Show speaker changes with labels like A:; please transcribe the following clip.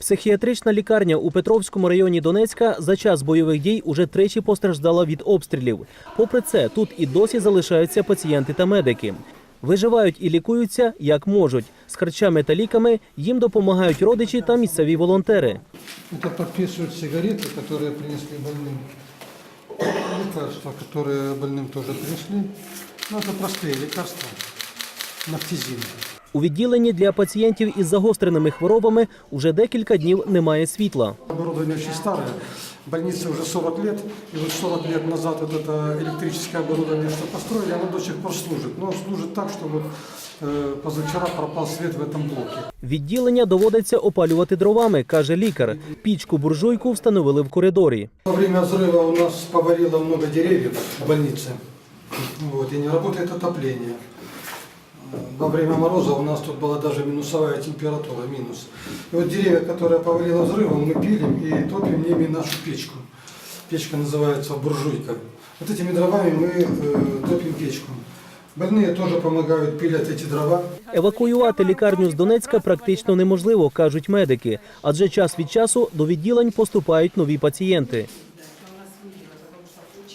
A: Психіатрична лікарня у Петровському районі Донецька за час бойових дій уже тричі постраждала від обстрілів. Попри це, тут і досі залишаються пацієнти та медики. Виживають і лікуються як можуть. З харчами та ліками їм допомагають родичі та місцеві волонтери.
B: Это подписывают сигареты, которые принесли больным. Лекарства, которые больным тоже принесли. Ну, это простые лекарства. Нафтизин.
A: У відділенні для пацієнтів із загостреними хворобами уже декілька днів немає світла.
B: Оборудование очень старое. Больнице уже 40 лет. И вот 40 лет назад вот это электрическое оборудование, что построили, оно до сих пор служит. Но служит так, что вот э, позавчера пропал свет в этом блоке.
A: Відділення доводиться опалювати дровами, каже лікар. Пічку буржуйку встановили в коридорі.
B: Во время взрыва у нас повалило много деревьев в больнице. Вот, и не работает отопление. Во время мороза у нас тут была даже минусовая температура, минус. И вот деревья, которые повалило взрывом, мы пилим и топим ними нашу печку. Печка называется буржуйка. Вот этими дровами мы э, топим печку. Больные тоже помогают, пилят эти дрова.
A: Евакуювати лікарню з Донецька практично неможливо, кажуть медики, адже час від часу до відділень поступають нові пацієнти.